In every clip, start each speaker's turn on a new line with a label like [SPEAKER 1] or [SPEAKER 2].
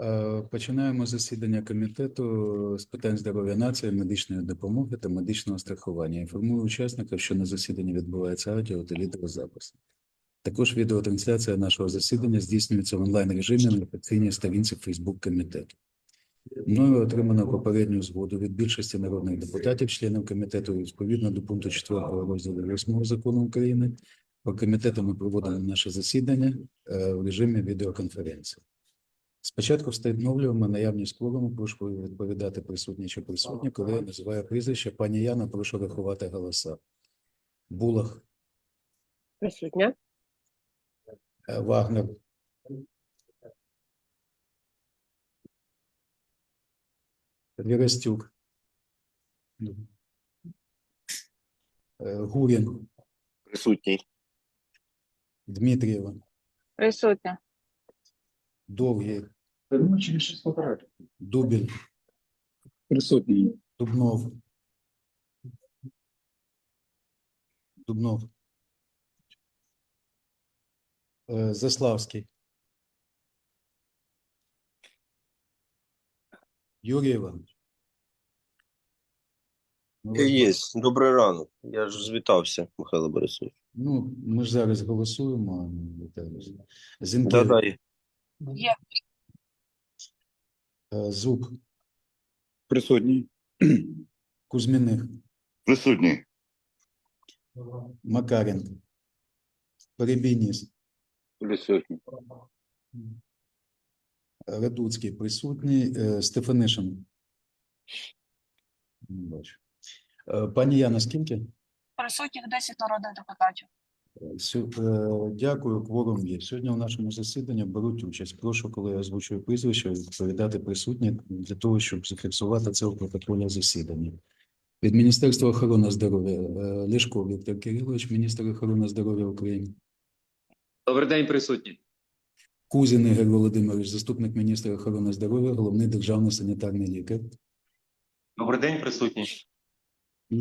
[SPEAKER 1] Е, починаємо засідання комітету з питань здоров'я нації, медичної допомоги та медичного страхування. Інформую учасників, що на засіданні відбувається аудіо та відеозапис. Також відеотрансляція нашого засідання здійснюється в онлайн режимі на офіційній сторінці Фейсбук комітету. Мною отримано попередню згоду від більшості народних депутатів, членів комітету відповідно до пункту 4 розділу 8 закону України. По комітету ми проводили наше засідання е, в режимі відеоконференції. Спочатку встановлюємо наявність кворуму, прошу відповідати присутні чи присутні, коли я називаю прізвище. Пані Яна, прошу рахувати голоса. Булах. Присутня. Е, Вагнер. Вірастюк. Е, Гурін. Присутній. Дмитрієва.
[SPEAKER 2] Присутня.
[SPEAKER 1] Довгий.
[SPEAKER 3] Я думаю, через 6 попередньо.
[SPEAKER 1] Дубіль,
[SPEAKER 4] Присутній.
[SPEAKER 1] Дубнов. Дубнов. Е, Заславський. Юрій Іванович.
[SPEAKER 5] Ми ну, Є, добрий ранок. Я ж звітався, Михайло Борисович.
[SPEAKER 1] Ну, ми ж зараз голосуємо, Віталій.
[SPEAKER 5] Зінкевич.
[SPEAKER 6] Да-да,
[SPEAKER 1] Е, звук.
[SPEAKER 7] Присутній.
[SPEAKER 1] Кузьміних.
[SPEAKER 8] Присутній.
[SPEAKER 1] Макаренко. Перебійніс.
[SPEAKER 9] Присутній.
[SPEAKER 1] Радуцький присутній. Е, Стефанишин. Не бачу. Е, пані Яна, скільки?
[SPEAKER 10] Присутніх 10 народних депутатів.
[SPEAKER 1] Е, дякую, кворум є. Сьогодні у нашому засіданні беруть участь. Прошу, коли я озвучую прізвище, відповідати присутні для того, щоб зафіксувати це у протоколі засідання. Від Міністерства охорони здоров'я е, Лешко Віктор Кирилович, міністр охорони здоров'я України.
[SPEAKER 11] Добрий день, присутні.
[SPEAKER 1] Кузін Ігор Володимирович, заступник міністра охорони здоров'я, головний державний санітарний лікар.
[SPEAKER 12] Добрий день, присутні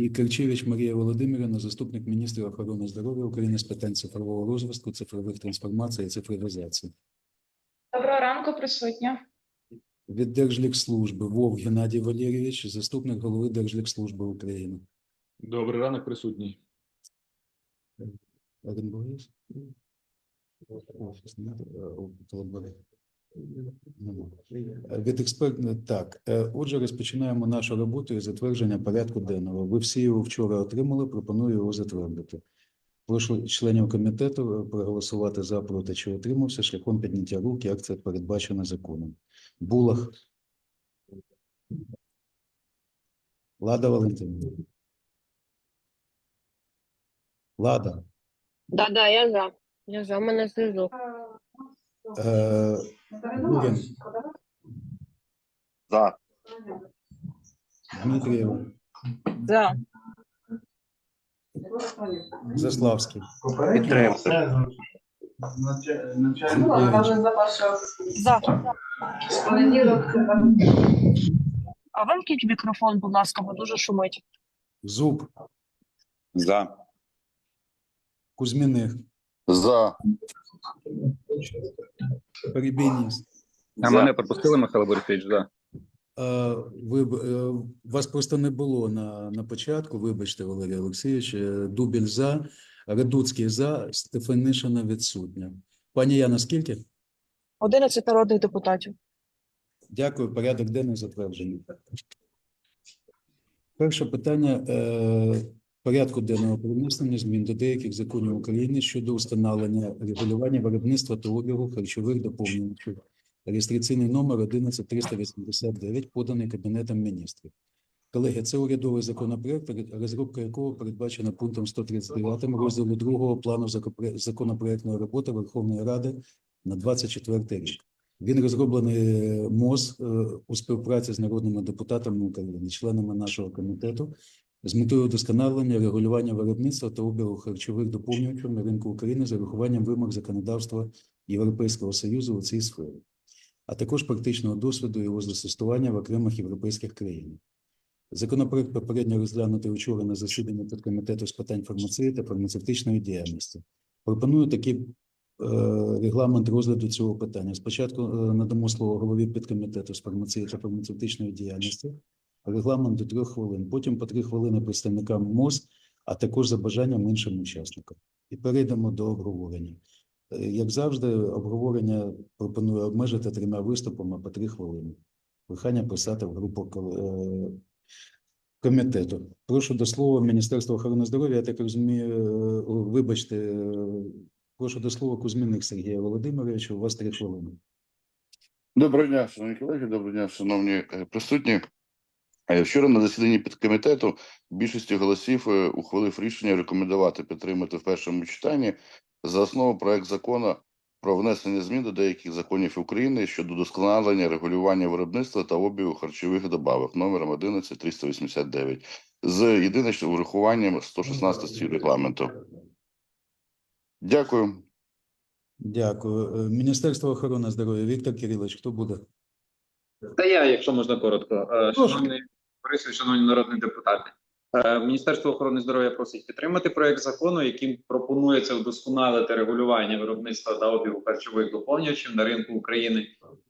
[SPEAKER 1] і Керчевич Марія Володимирівна, заступник міністра охорони здоров'я України з питань цифрового розвитку, цифрових трансформацій і цифровізації.
[SPEAKER 13] Доброго ранку, присутня.
[SPEAKER 1] Від Держлікслужби Вов Геннадій Валерійович, заступник голови Держлікслужби України.
[SPEAKER 14] Добрий ранок, присутній. Один
[SPEAKER 1] Е, від експерт... Е, так. Е, отже, розпочинаємо нашу роботу і затвердження порядку денного. Ви всі його вчора отримали. Пропоную його затвердити. Прошу членів комітету проголосувати за проти, чи отримався шляхом підняття рук, як це передбачено законом. Булах. Лада Валентинівна. Лада.
[SPEAKER 10] Да, да, я за. Я за мене зв'язок.
[SPEAKER 1] Шубин. За. Дмитриев За. Заславский
[SPEAKER 15] Петренко
[SPEAKER 10] За. А вимкніть мікрофон, будь ласка, бо дуже шумить.
[SPEAKER 1] Зуб. За. Кузьміних. За. Перебініс.
[SPEAKER 16] А мене пропустили, Михайло Борисович, да.
[SPEAKER 1] А, ви, е, Вас просто не було на на початку. Вибачте, Валерій Олексійович, е, Дубіль за, Редуцький за, Стефанишина відсутня. Пані Яна, скільки?
[SPEAKER 10] 11 народних депутатів.
[SPEAKER 1] Дякую, порядок денний затверджений. Перше питання е, порядку денного переміснення змін до деяких законів України щодо установлення регулювання виробництва та обігу харчових доповнень реєстраційний номер 11389, поданий Кабінетом міністрів. Колеги, це урядовий законопроект, розробка якого передбачена пунктом 139 розділу другого плану законопроектної роботи Верховної Ради на 24 рік. Він розроблений е, МОЗ е, у співпраці з народними депутатами України, членами нашого комітету, з метою удосконалення регулювання виробництва та обігу харчових доповнювачів на ринку України з урахуванням вимог законодавства Європейського союзу у цій сфері а також практичного досвіду його застосування в окремих європейських країнах. Законопроект попередньо розглянутий учора на засіданні підкомітету з питань фармації та фармацевтичної діяльності. Пропоную такий е, регламент розгляду цього питання. Спочатку е, надамо слово голові підкомітету з фармації та фармацевтичної діяльності, регламент до трьох хвилин, потім по три хвилини представникам МОЗ, а також за бажанням іншим учасникам. І перейдемо до обговорення. Е, як завжди, обговорення пропоную обмежити трьома виступами по три хвилини. Прохання писати в групу е, комітету. Прошу до слова Міністерства охорони здоров'я, я так розумію, е, вибачте, прошу до слова Кузьміних Сергія Володимировича. У вас три хвилини.
[SPEAKER 17] Доброго дня, шановні колеги, доброго дня, шановні присутні. Вчора на засіданні підкомітету більшості голосів е, ухвалив рішення рекомендувати підтримати в першому читанні за основу проект закону про внесення змін до деяких законів України щодо досконалення регулювання виробництва та обігу харчових добавок номером 11389 з єдиним врахуванням 116 статті регламенту. Дякую.
[SPEAKER 1] Дякую. Е, Міністерство охорони здоров'я Віктор Кирилович, Хто буде?
[SPEAKER 18] Та я, якщо можна коротко, е, шановний Борисові, шановні народні депутати, е, Міністерство охорони здоров'я просить підтримати проект закону, яким пропонується вдосконалити регулювання виробництва та обігу харчових доповнювачів на ринку України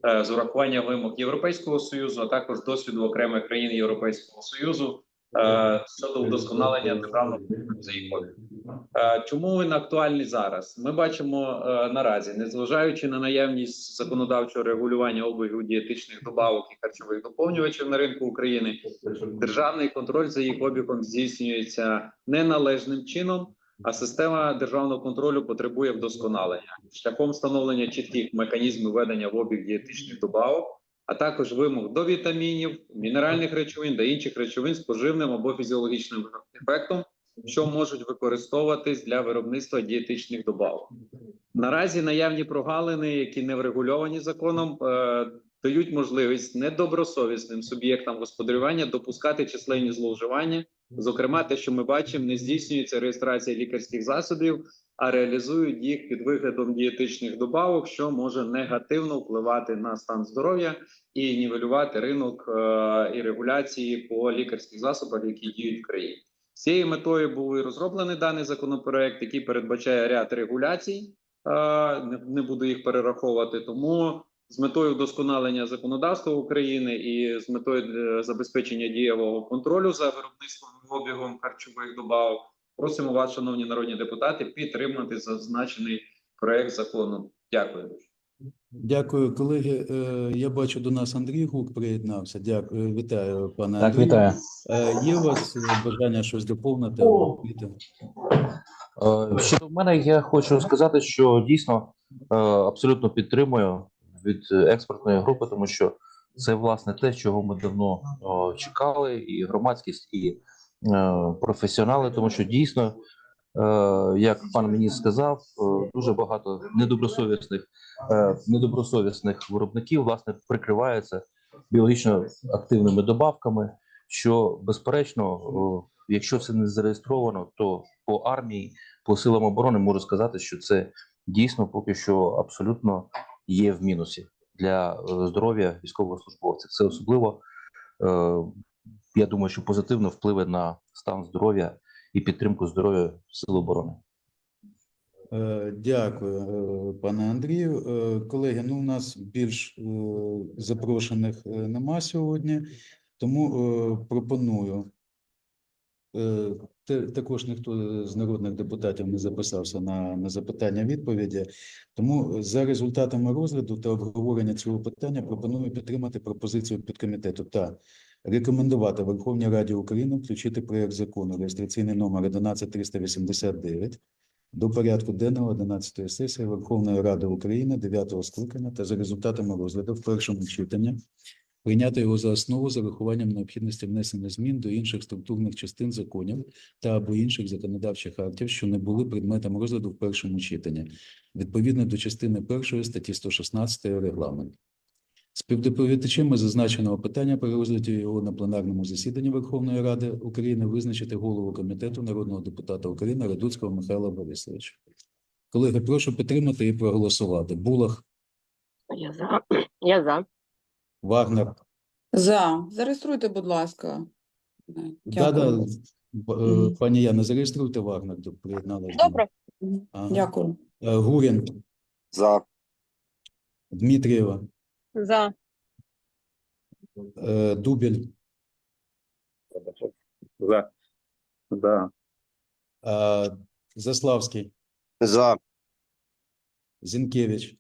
[SPEAKER 18] е, з урахування вимог Європейського союзу, а також досвіду окремих країн Європейського союзу щодо вдосконалення державного за Е, чому він актуальний зараз? Ми бачимо е, наразі, незважаючи на наявність законодавчого регулювання обігу дієтичних добавок і харчових доповнювачів на ринку України, державний контроль за їх обігом здійснюється неналежним чином. А система державного контролю потребує вдосконалення шляхом встановлення чітких механізмів ведення в обіг дієтичних добавок, а також вимог до вітамінів, мінеральних речовин та інших речовин з поживним або фізіологічним ефектом, що можуть використовуватись для виробництва дієтичних добавок. Наразі наявні прогалини, які не врегульовані законом, е, дають можливість недобросовісним суб'єктам господарювання допускати численні зловживання. Зокрема, те, що ми бачимо, не здійснюється реєстрація лікарських засобів, а реалізують їх під виглядом дієтичних добавок, що може негативно впливати на стан здоров'я і нівелювати ринок е, і регуляції по лікарських засобах, які діють в країні. Цією метою був і розроблений даний законопроект, який передбачає ряд регуляцій. Не буду їх перераховувати, тому з метою вдосконалення законодавства України і з метою е, забезпечення дієвого контролю за виробництвом і обігом харчових добав. Просимо вас, шановні народні депутати, підтримати зазначений проект закону. Дякую.
[SPEAKER 1] Дякую, колеги. Е, я бачу до нас Андрій Гук приєднався. Дякую, вітаю, пане Так, Андрію. вітаю. Е, є у вас е, бажання щось доповнити?
[SPEAKER 19] Щодо мене, я хочу сказати, що дійсно абсолютно підтримую від експертної групи, тому що це власне те, чого ми давно чекали, і громадськість, і професіонали, тому що дійсно Е, як пан міністр сказав, е, дуже багато недобросовісних е, недобросовісних виробників власне прикривається біологічно активними добавками. Що безперечно, якщо це не зареєстровано, то по армії, по силам оборони можу сказати, що це дійсно поки що абсолютно є в мінусі для здоров'я військового службовця. Це особливо я думаю, що позитивно впливе на стан здоров'я і підтримку здоров'я сил оборони.
[SPEAKER 1] Е, дякую, е, пане Андрію. Е, колеги, ну у нас більш запрошених нема сьогодні, тому пропоную. Також ніхто з народних депутатів не записався на на запитання відповіді, тому за результатами розгляду та обговорення цього питання пропоную підтримати пропозицію підкомітету та рекомендувати Верховній Раді України включити проект закону реєстраційний номер 11389 до порядку денного 11-ї сесії Верховної Ради України 9-го скликання та за результатами розгляду в першому читанні прийняти його за основу з урахуванням необхідності внесення змін до інших структурних частин законів та або інших законодавчих актів, що не були предметом розгляду в першому читанні, відповідно до частини першої статті 116 регламенту. Співдоповідачами зазначеного питання при розгляді його на пленарному засіданні Верховної Ради України визначити голову комітету народного депутата України Радуцького Михайла Борисовича. Колеги, прошу підтримати і проголосувати. Булах.
[SPEAKER 10] Я за.
[SPEAKER 2] Я за.
[SPEAKER 1] Вагнер.
[SPEAKER 10] За. Зареєструйте, будь ласка.
[SPEAKER 1] Да, да, е, Пані Яна, зареєструйте Вагнер. Приєдналася.
[SPEAKER 10] Добре. Ага. Дякую.
[SPEAKER 1] Е, Гурін. За. Дмитрієва. За. Е, Дубіль.
[SPEAKER 20] За. За.
[SPEAKER 1] Е, Заславський. За. Зінкевич.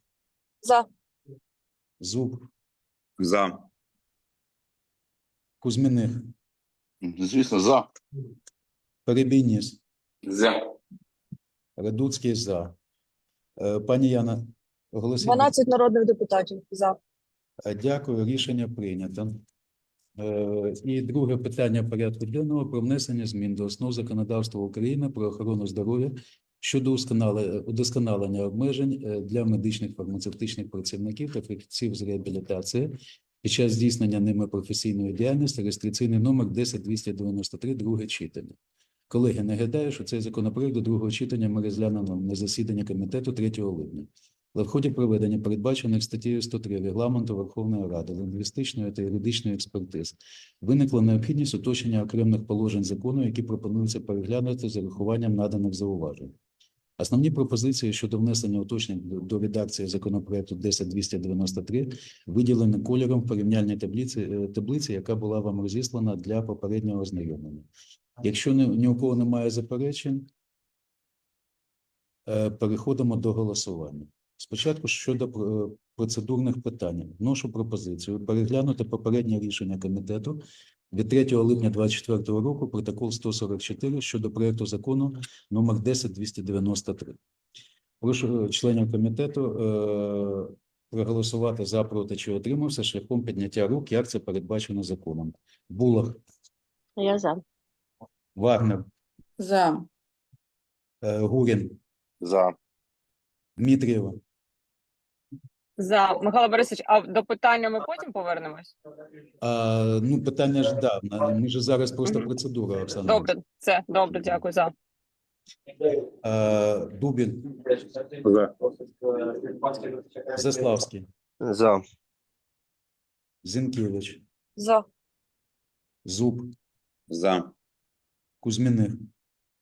[SPEAKER 1] За. Зуб. За. Кузьміних.
[SPEAKER 21] Звісно, за.
[SPEAKER 1] Перебійніс. За. Редуцький за. Е, пані Яна, оголосіть.
[SPEAKER 10] 12 народних депутатів. За.
[SPEAKER 1] Е, дякую, рішення прийнято. Е, і друге питання порядку денного про внесення змін до основ законодавства України про охорону здоров'я щодо удосконалення обмежень е, для медичних фармацевтичних працівників та фахівців з реабілітації під час здійснення ними професійної діяльності реєстраційний номер 10293, друге читання. Колеги, нагадаю, що цей законопроект до другого читання ми розглянемо на засіданні комітету 3 липня але в ході проведення передбачених статтєю 103 регламенту Верховної Ради лінгвістичної та юридичної експертиз виникла необхідність уточнення окремих положень закону, які пропонуються переглянути з урахуванням наданих зауважень. Основні пропозиції щодо внесення уточнень до редакції законопроекту 10293 виділені кольором в порівняльній таблиці, е, таблиці, яка була вам розіслана для попереднього ознайомлення. Якщо ні у кого немає заперечень, е, переходимо до голосування. Спочатку щодо е, процедурних питань, вношу пропозицію переглянути попереднє рішення комітету від 3 липня 2024 року, протокол 144 щодо проєкту закону номер 10293. Прошу е, членів комітету е проголосувати за проти чи отримався шляхом підняття рук, як це передбачено законом. Булах. Я за. Вагнер. За. Е, Гурін. За. Дмитрієва.
[SPEAKER 2] За Михайло Борисович, а до питання ми потім повернемось?
[SPEAKER 1] А, Ну, питання ж да. Ми ж зараз просто процедура, Оксана.
[SPEAKER 2] Добре, це добре, дякую за.
[SPEAKER 1] А, Дубін, За. Заславський, За. Зінкевич, За. Зуб, За. Кузьміних,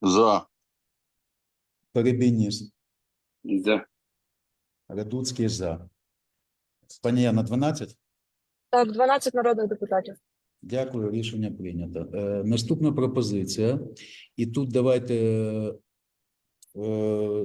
[SPEAKER 1] За. Перебініс, За. Радуцький за. Пані Яна, 12?
[SPEAKER 10] Так, 12 народних депутатів.
[SPEAKER 1] Дякую, рішення прийнято. Е, Наступна пропозиція. І тут давайте, е,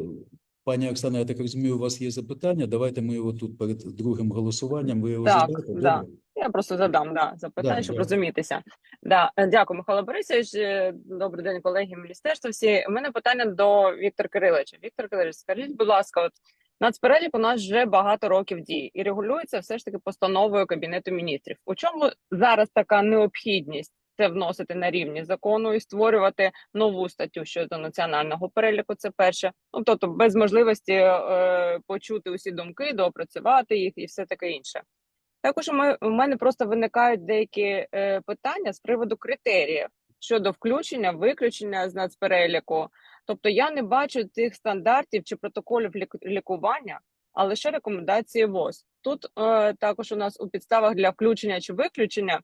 [SPEAKER 1] пані Оксана, я так розумію, у вас є запитання. Давайте ми його тут перед другим голосуванням. Ви його Так, задаєте,
[SPEAKER 22] да. Я просто задам да, запитання, Да, щоб да. розумітися. Да, е, дякую, Михайло Борисович. Е, добрий день, колеги міністерства. Всі у мене питання до Віктора Кириловича. Віктор Кирилович, скажіть, будь ласка, от Нацперелік у нас вже багато років діє і регулюється все ж таки постановою Кабінету міністрів. У чому зараз така необхідність це вносити на рівні закону і створювати нову статтю щодо національного переліку? Це перше, ну тобто без можливості е, почути усі думки, доопрацювати їх і все таке інше. Також у мене просто виникають деякі е, питання з приводу критеріїв щодо включення, виключення з нацпереліку. Тобто я не бачу цих стандартів чи протоколів лікування, а лише рекомендації ВОЗ. Тут е, також у нас у підставах для включення чи виключення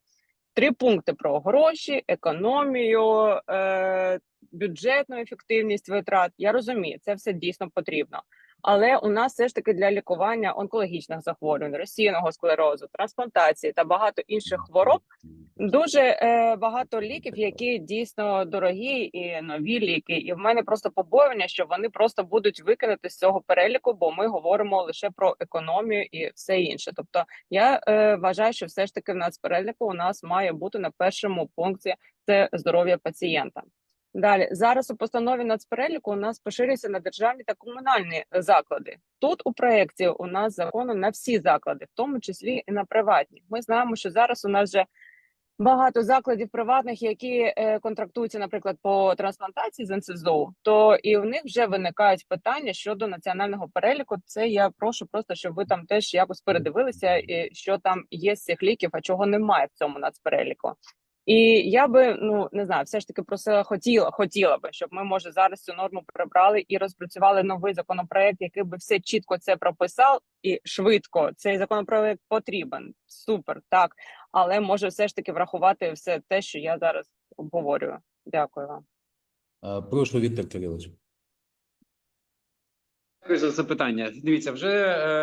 [SPEAKER 22] три пункти про гроші, економію, е, бюджетну ефективність витрат. Я розумію, це все дійсно потрібно. Але у нас все ж таки для лікування онкологічних захворювань, російного склерозу, трансплантації та багато інших хвороб дуже е, багато ліків, які дійсно дорогі і нові ліки. І в мене просто побоювання, що вони просто будуть викинути з цього переліку, бо ми говоримо лише про економію і все інше. Тобто, я е, вважаю, що все ж таки в нас переліку у нас має бути на першому пункті це здоров'я пацієнта. Далі зараз у постанові нацпереліку у нас поширюється на державні та комунальні е, заклади. Тут у проєкті у нас закону на всі заклади, в тому числі і на приватні. Ми знаємо, що зараз у нас вже багато закладів приватних, які е, контрактуються, наприклад, по трансплантації з НСЗУ, то і в них вже виникають питання щодо національного переліку. Це я прошу просто, щоб ви там теж якось передивилися, і е, що там є з цих ліків, а чого немає в цьому нацпереліку. І я би ну не знаю, все ж таки просила, хотіла, хотіла би, щоб ми може зараз цю норму прибрали і розпрацювали новий законопроект, який би все чітко це прописав і швидко. Цей законопроект потрібен. Супер, так, але може все ж таки врахувати все те, що я зараз обговорюю. Дякую вам.
[SPEAKER 1] Е, прошу Віктор Кирилович.
[SPEAKER 18] Дякую за запитання. Дивіться, вже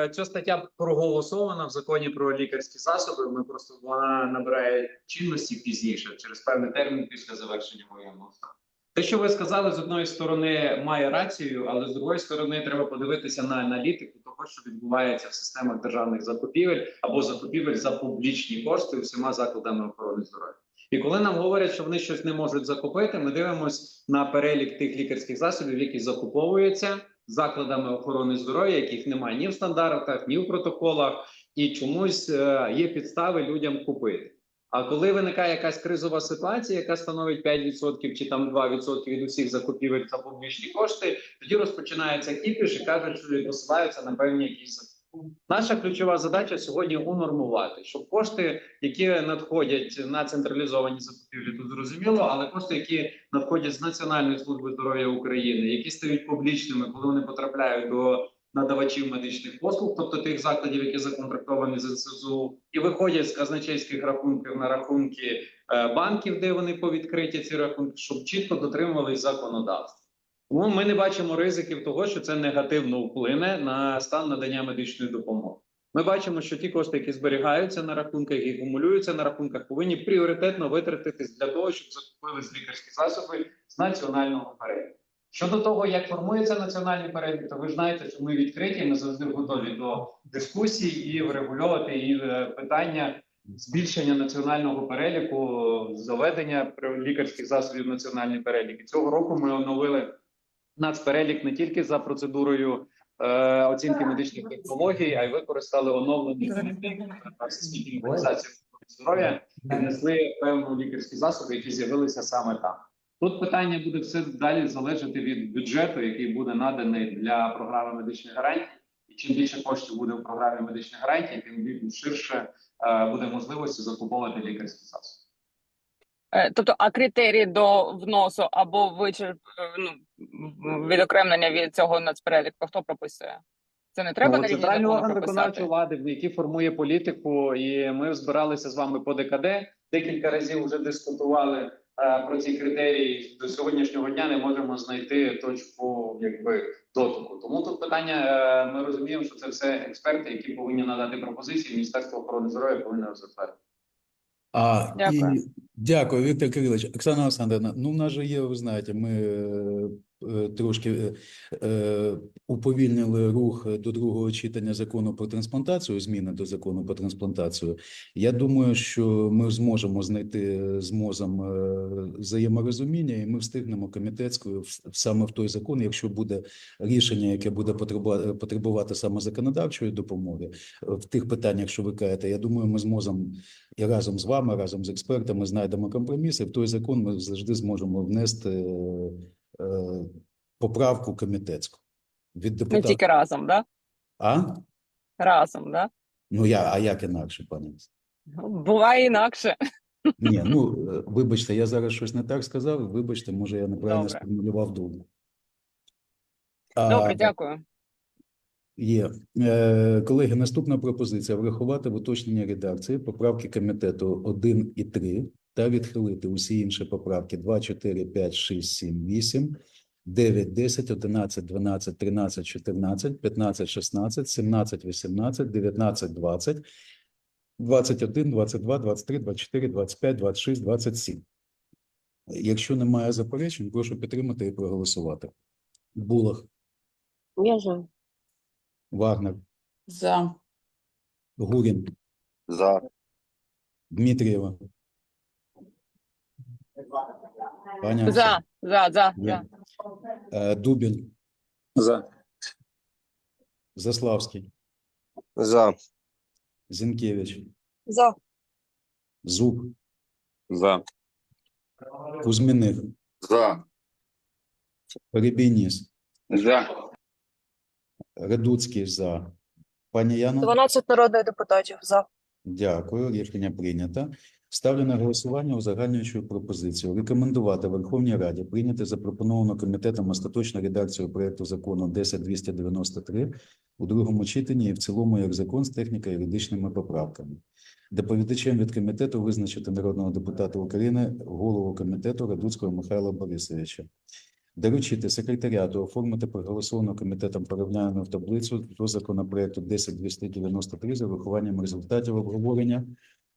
[SPEAKER 18] е, ця стаття проголосована в законі про лікарські засоби. Ми просто вона набирає чинності пізніше, через певний термін після завершення воєнного стану. Те, що ви сказали, з одної сторони має рацію, але з другої сторони треба подивитися на аналітику того, що відбувається в системах державних закупівель або закупівель за публічні кошти усіма закладами охорони здоров'я. І коли нам говорять, що вони щось не можуть закупити, ми дивимося на перелік тих лікарських засобів, які закуповуються закладами охорони здоров'я, яких немає ні в стандартах, ні в протоколах, і чомусь е, є підстави людям купити. А коли виникає якась кризова ситуація, яка становить 5% чи там 2% від усіх закупівель за публічні кошти, тоді розпочинається кіпіш і кажуть, що посилаються на певні якісь закупівлі. Наша ключова задача сьогодні унормувати, щоб кошти, які надходять на централізовані закупівлі, тут зрозуміло, але кошти, які надходять з Національної служби здоров'я України, які стають публічними, коли вони потрапляють до надавачів медичних послуг, тобто тих закладів, які законтрактовані з СЗУ, і виходять з казначейських рахунків на рахунки е, банків, де вони повідкриті ці рахунки, щоб чітко дотримувалися законодавства. Тому ну, ми не бачимо ризиків того, що це негативно вплине на стан надання медичної допомоги. Ми бачимо, що ті кошти, які зберігаються на рахунках і кумулюються на рахунках, повинні пріоритетно витратитись для того, щоб закупили лікарські засоби з національного переліку. Щодо того, як формується національний перелік, то ви ж знаєте, що ми відкриті, ми завжди готові до дискусії і врегульовувати і е, питання збільшення національного переліку, заведення лікарських засобів в національний перелік. І цього року ми оновили нацперелік не тільки за процедурою е, оцінки медичних технологій, а й використали оновлені всесвітньої здоров'я і внесли певні лікарські засоби, які з'явилися саме там. Тут питання буде все далі залежати від бюджету, який буде наданий для програми медичних гарантій. І чим більше коштів буде в програмі медичних гарантій, тим більше ширше е, буде можливості закуповувати лікарські засоби.
[SPEAKER 22] Е, тобто, а критерії до вносу або вичерп е, ну, відокремлення від цього нацпереліку хто прописує? Це не треба на ну,
[SPEAKER 18] центральний орган виконавчої влади, який формує політику, і ми збиралися з вами по ДКД. Декілька разів вже дискутували а, е, про ці критерії. До сьогоднішнього дня не можемо знайти точку, якби дотику. Тому тут питання: ми розуміємо, що це все експерти, які повинні надати пропозиції. Міністерство охорони здоров'я повинно затвердити.
[SPEAKER 1] А, Дякую. І, дякую, Віктор Кирилович. Оксана Олександровна, ну в нас же є, ви знаєте, ми е, Е, трошки е, е, уповільнили рух до другого читання закону про трансплантацію, зміни до закону про трансплантацію. Я думаю, що ми зможемо знайти з мозом взаєморозуміння, і ми встигнемо комітетською саме в той закон, якщо буде рішення, яке буде потребувати саме законодавчої допомоги в тих питаннях, що ви кажете. Я думаю, ми зможемо і разом з вами, разом з експертами, знайдемо компроміси. в той закон ми завжди зможемо внести. Е, поправку комітетську від депутатів.
[SPEAKER 22] Ну, тільки разом, да? А? Разом, да?
[SPEAKER 1] Ну я, а як інакше, пане?
[SPEAKER 22] Ну, буває інакше.
[SPEAKER 1] Ні, ну е, вибачте, я зараз щось не так сказав. Вибачте, може, я неправильно Добре. сформулював думку.
[SPEAKER 22] Добре, дякую.
[SPEAKER 1] Є Е, колеги. Наступна пропозиція: врахувати в уточнення редакції поправки комітету 1 і 3 та відхилити усі інші поправки 2, 4, 5, 6, 7, 8, 9, 10, 11, 12, 13, 14, 15, 16, 17, 18, 19, 20, 21, 22, 23, 24, 25, 26, 27. Якщо немає заперечень, прошу підтримати і проголосувати. Булах. Я за. Вагнер. За. Гурін. За. Дмитрієва. Паня. За,
[SPEAKER 2] за, за, за.
[SPEAKER 1] Е, Дубін. За. Заславський. За. Зінкевич. За. Зуб. За. Кузьміних. За. Рибініс. За. Редуцький за. Пані Яна.
[SPEAKER 10] 12 народних депутатів. За.
[SPEAKER 1] Дякую. Рішення прийнято. Ставлю на голосування узагальнюючу пропозицію рекомендувати Верховній Раді прийняти запропоновану комітетом остаточну редакцію проекту закону 10.293 у другому читанні і в цілому як закон з техніко-юридичними поправками. Доповідачем від комітету визначити народного депутата України голову комітету Радуцького Михайла Борисовича. Доручити секретаріату оформити проголосовану комітетом порівняну таблицю до законопроекту 10.293 за вихованням результатів обговорення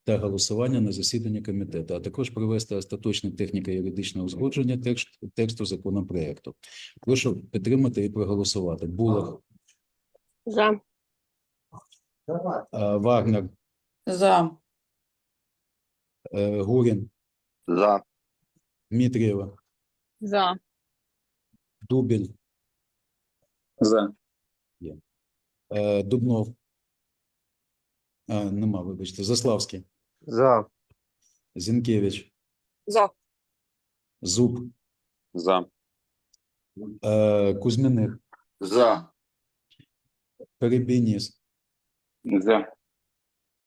[SPEAKER 1] та голосування на засіданні комітету, а також провести остаточне техніко-юридичне узгодження текст, тексту законопроекту. Прошу підтримати і проголосувати. Булах. За. Вагнер. За. Е, Гурін. За. Дмитрієва. За. Дубін. За. Е, Дубнов. А, Нема, вибачте. Заславський. За. Зінкевич. За. Зуб. За. Е, Кузьміних. За. Перебініс.
[SPEAKER 9] За.